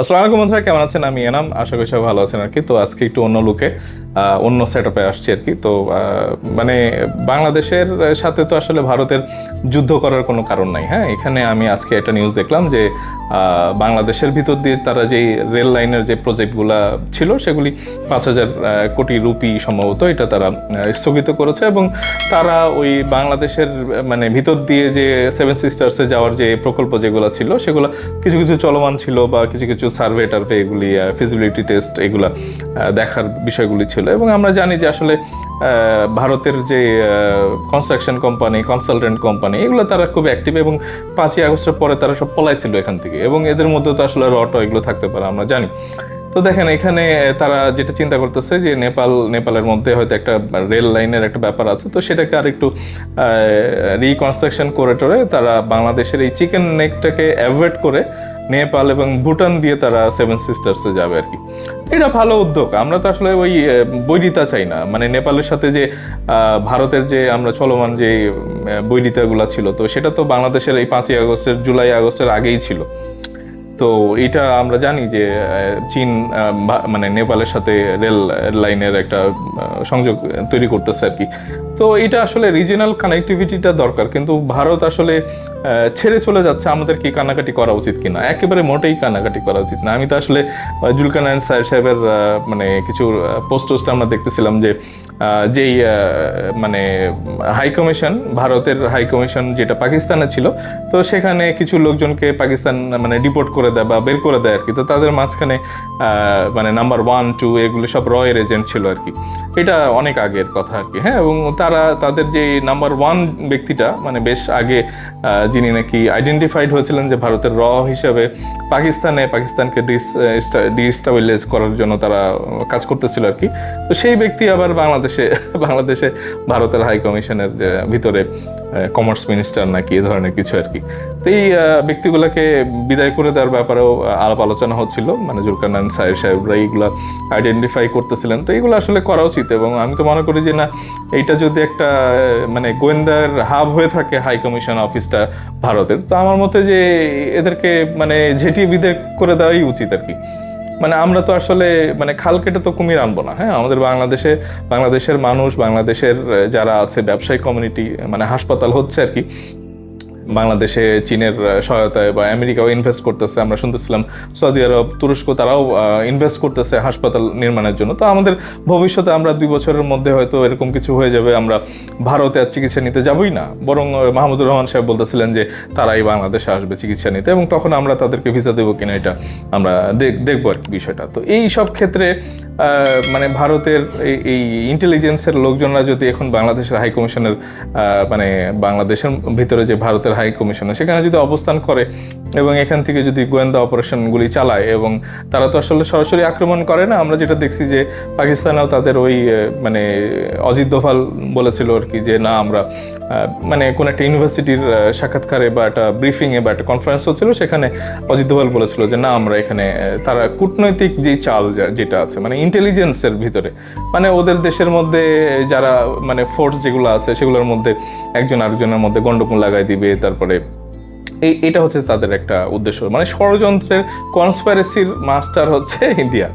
আসসালামু আলাইকুম বন্ধুরা, কেমন আছেন? আমি এনাম, আশা করি সবাই ভালো আছেন আর কি। তো আজকে একটু অন্য লুকে অন্য সেট আপে আসছি আর কি। তো মানে বাংলাদেশের সাথে তো আসলে ভারতের যুদ্ধ করার কোনো কারণ নাই হ্যাঁ? এখানে আমি আজকে একটা নিউজ দেখলাম যে বাংলাদেশের ভিতর দিয়ে তারা যেই রেল লাইনের যে প্রজেক্টগুলা ছিল, সেগুলি পাঁচ হাজার কোটি রুপি সম্ভবত এটা তারা স্থগিত করেছে এবং তারা ওই বাংলাদেশের মানে ভিতর দিয়ে যে সেভেন সিস্টার্সে যাওয়ার যে প্রকল্প যেগুলো ছিল, সেগুলো কিছু কিছু চলমান ছিল বা কিছু কিছু সার্ভে টার্ভে এগুলি ফিজিবিলিটি টেস্ট এগুলা দেখার বিষয়গুলি ছিল এবং আমরা জানি যে আসলে ভারতের যে কনস্ট্রাকশন কোম্পানি কনসালটেন্ট কোম্পানি এগুলো তারা খুব অ্যাক্টিভ এবং পাঁচই আগস্টের পরে তারা সব পলাইছিল এখান থেকে এবং এদের মধ্যে তো আসলে রটো এগুলো থাকতে পারে আমরা জানি। তো দেখেন, এখানে তারা যেটা চিন্তা করতেছে যে নেপাল, নেপালের মধ্যে হয়তো একটা রেল লাইনের একটা ব্যাপার আছে, তো সেটাকে আর একটু রিকনস্ট্রাকশন করে টরে তারা বাংলাদেশের এই চিকেন নেকটাকে অ্যাভয়েড করে নেপাল এবং ভুটান দিয়ে তারা সেভেন সিস্টার্সে যাবে আর কি। এটা ভালো উদ্যোগ। আমরা তো আসলে ওই বৈরিতা চাই না। মানে নেপালের সাথে যে ভারতের যে আমরা চলমান যে বৈরিতাগুলো ছিল, তো সেটা তো বাংলাদেশের এই পাঁচই আগস্টের, জুলাই আগস্টের আগেই ছিল। তো এটা আমরা জানি যে চীন মানে নেপালের সাথে রেল লাইনের একটা সংযোগ তৈরি করতেছে আর কি। তো এটা আসলে রিজিনাল কানেক্টিভিটিটা দরকার, কিন্তু ভারত আসলে ছেড়ে চলে যাচ্ছে আমাদের কি কানাকাটি করা উচিত কিনা। একেবারে মোটেই কানাকাটি করা উচিত না। আমি তো আসলে জুলকানায়ন স্যার সাহেবের মানে কিছু পোস্ট আমরা দেখতেছিলাম যে যেই মানে হাই কমিশন ভারতের হাই কমিশন যেটা পাকিস্তানে ছিল, তো সেখানে কিছু লোকজনকে পাকিস্তান মানে ডিপোর্ট করে দেয় বা বের করে দেয় আর কি। তো তাদের মাঝখানে মানে নাম্বার ওয়ান টু এগুলো সব রয়ের এজেন্ট ছিল আর কি। এটা অনেক আগের কথা আর কি। হ্যাঁ এবং তারা তাদের যে নাম্বার ওয়ান ব্যক্তিটা মানে বেশ আগে যিনি নাকি আইডেন্টিফাইড হয়েছিলেন যে ভারতের র হিসাবে পাকিস্তানে, পাকিস্তানকে ডিস্টাবিলাইজ করার জন্য তারা কাজ করতেছিল আর কি। তো সেই ব্যক্তি আবার বাংলাদেশে বাংলাদেশে ভারতের হাই কমিশনের যে ভিতরে কমার্স মিনিস্টার নাকি এ ধরনের কিছু আর কি। তো এই ব্যক্তিগুলোকে বিদায় করে দেওয়ার ব্যাপারেও আলাপ আলোচনা হচ্ছিল। মানে জুলকানান সাহেব সাহেবরা এইগুলো আইডেন্টিফাই করতেছিলেন। তো এইগুলো আসলে করা উচিত এবং আমি তো মনে করি যে না, এইটা যদি একটা মানে গোয়েন্দার হাব হয়ে থাকে হাই কমিশন অফিসটা ভারতের। তো আমার মতে যে এদেরকে মানে ঝেঁটিয়ে বিদে করে দেওয়াই উচিত আর কি। মানে আমরা তো আসলে মানে খাল কেটে তো কুমির আনব না হ্যাঁ? আমাদের বাংলাদেশে, বাংলাদেশের মানুষ, বাংলাদেশের যারা আছে, ব্যবসায়ী কমিউনিটি মানে হাসপাতাল হচ্ছে আর কি। বাংলাদেশে, চীনের সহায়তায় বা আমেরিকাও ইনভেস্ট করতেছে, আমরা শুনতেছিলাম সৌদি আরব, তুরস্ক তারাও ইনভেস্ট করতেছে হাসপাতাল নির্মাণের জন্য। তো আমাদের ভবিষ্যতে আমরা দুই বছরের মধ্যে হয়তো এরকম কিছু হয়ে যাবে, আমরা ভারতে আর চিকিৎসা নিতে যাবই না। বরং মাহমুদুর রহমান সাহেব বলতেছিলেন যে তারাই বাংলাদেশে আসবে চিকিৎসা নিতে এবং তখন আমরা তাদেরকে ভিসা দেবো কিনা এটা আমরা দেখ- দেখব আর কি বিষয়টা। তো এই সব ক্ষেত্রে মানে ভারতের এই ইন্টেলিজেন্সের লোকজনরা যদি এখন বাংলাদেশের হাইকমিশনের মানে বাংলাদেশের ভিতরে যে ভারতের হাই কমিশন সেখানে যদি অবস্থান করে এবং এখান থেকে যদি গোয়েন্দা অপারেশনগুলি চালায় এবং তারা তো আসলে সরাসরি আক্রমণ করে না, আমরা যেটা দেখছি যে পাকিস্তানেও তাদের ওই মানে অজিত দোভাল বলেছিল আর কি যে, না, আমরা মানে কোনো একটা ইউনিভার্সিটির সাক্ষাৎকারে বা একটা ব্রিফিংয়ে বা একটা কনফারেন্স হচ্ছিল, সেখানে অজিত দোভাল বলেছিল যে, না, আমরা এখানে তারা কূটনৈতিক যে চাল যেটা আছে মানে ইন্টেলিজেন্সের ভিতরে মানে ওদের দেশের মধ্যে যারা মানে ফোর্স যেগুলো আছে, সেগুলোর মধ্যে একজন আরেকজনের মধ্যে গণ্ডগোল লাগাই দিবে তারপরে এই, এটা হচ্ছে তাদের একটা উদ্দেশ্য। মানে ষড়যন্ত্রের কনসপারেসির মাস্টার হচ্ছে ইন্ডিয়া।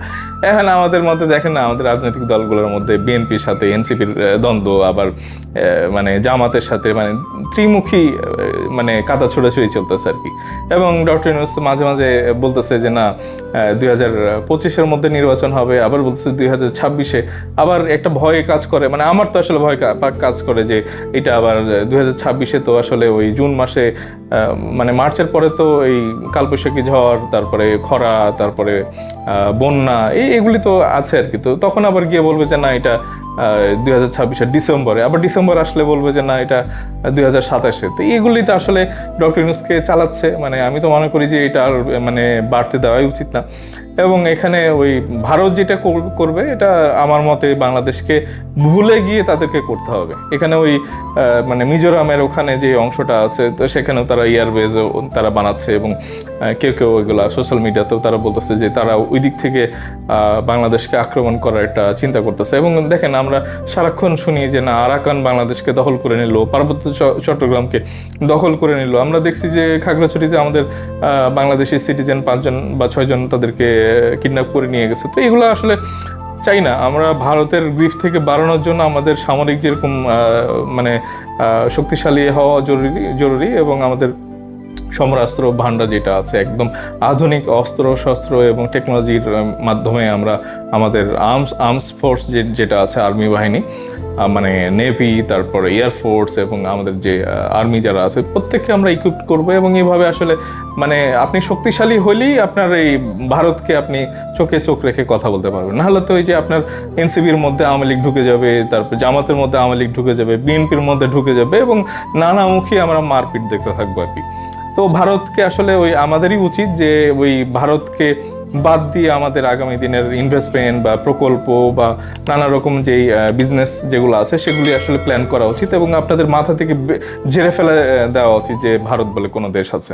এখন আমাদের মধ্যে দেখেন না, আমাদের রাজনৈতিক দলগুলোর মধ্যে বিএনপির সাথে, এনসিপির দ্বন্দ্ব, আবার মানে জামাতের সাথে মানে ত্রিমুখী মানে কাদা ছোড়াছুড়ি চলতেছে আর কি। এবং ডক্টর ইউনুস মাঝে মাঝে বলতেছে যে, না দুই হাজার পঁচিশের মধ্যে নির্বাচন হবে। আবার বলতেছে দুই হাজার ছাব্বিশে। আবার একটা ভয় কাজ করে মানে আমার তো আসলে ভয় কাজ করে যে, এটা আবার দুই হাজার ছাব্বিশে তো আসলে ওই জুন মাসে মানে মার্চের পরে তো এই কালবৈশাখী ঝড়, তারপরে খরা, তারপরে বন্যা, এই এগুলি তো আছে আর কি। তো তখন আবার গিয়ে বলবে যে, না, এটা দুই হাজার ছাব্বিশের ডিসেম্বরে। আবার ডিসেম্বর আসলে বলবে যে, না, এটা দুই হাজার সাতাশে। তো এইগুলি তো আসলে ডক্টর ইউনুসকে চালাচ্ছে। মানে আমি তো মনে করি যে, এটা আর মানে বাড়তে দেওয়াই উচিত না। এবং এখানে ওই ভারত যেটা করবে, এটা আমার মতে বাংলাদেশকে ভুলে গিয়ে তাদেরকে করতে হবে। এখানে ওই মানে মিজোরামের ওখানে যে অংশটা আছে, তো সেখানেও তারা এয়ারবেজ তারা বানাচ্ছে এবং কেউ কেউ এগুলা সোশ্যাল মিডিয়াতেও তারা বলতেছে যে, তারা ওই দিক থেকে বাংলাদেশকে আক্রমণ করার একটা চিন্তা করতেছে। এবং দেখেন আমরা সারাক্ষণ শুনি যে, না, আরাকান বাংলাদেশকে দখল করে নিল, পার্বত্য চট্টগ্রামকে দখল করে নিল। আমরা দেখছি যে, খাগড়াছড়িতে আমাদের বাংলাদেশি সিটিজেন পাঁচজন বা ছয়জন তাদেরকে কিডন্যাপ করে নিয়ে গেছে। তো এগুলো আসলে চাই না। আমরা ভারতের গ্রিফ থেকে বাড়ানোর জন্য আমাদের সামরিক যেরকম মানে শক্তিশালী হওয়া জরুরি জরুরি এবং আমাদের সমরাস্ত্র ভান্ডার যেটা আছে, একদম আধুনিক অস্ত্র, শস্ত্র এবং টেকনোলজির মাধ্যমে আমরা আমাদের আর্মস আর্মস ফোর্স যেটা আছে আর্মি বাহিনী মানে নেভি তারপরে এয়ারফোর্স এবং আমাদের যে আর্মি যারা আছে, প্রত্যেককে আমরা ইকুইপ করব এবং এইভাবে আসলে মানে আপনি শক্তিশালী হলেই আপনার এই ভারতকে আপনি চোখে চোখ রেখে কথা বলতে পারবেন। নাহলে তো ওই যে আপনার এনসিবির মধ্যে আওয়ামী লীগ ঢুকে যাবে, তারপর জামাতের মধ্যে আওয়ামী লীগ ঢুকে যাবে, বিএনপির মধ্যে ঢুকে যাবে এবং নানামুখী আমরা মারপিট দেখতে থাকব আর কি। তো ভারতকে আসলে ওই আমাদেরই উচিত যে ওই ভারতকে বাদ দিয়ে আমাদের আগামী দিনের ইনভেস্টমেন্ট বা প্রকল্প বা নানা রকম যেই বিজনেস যেগুলো আছে সেগুলি আসলে প্ল্যান করা উচিত এবং আপনাদের মাথা থেকে ঝেড়ে ফেলে দেওয়া উচিত যে ভারত বলে কোনো দেশ আছে।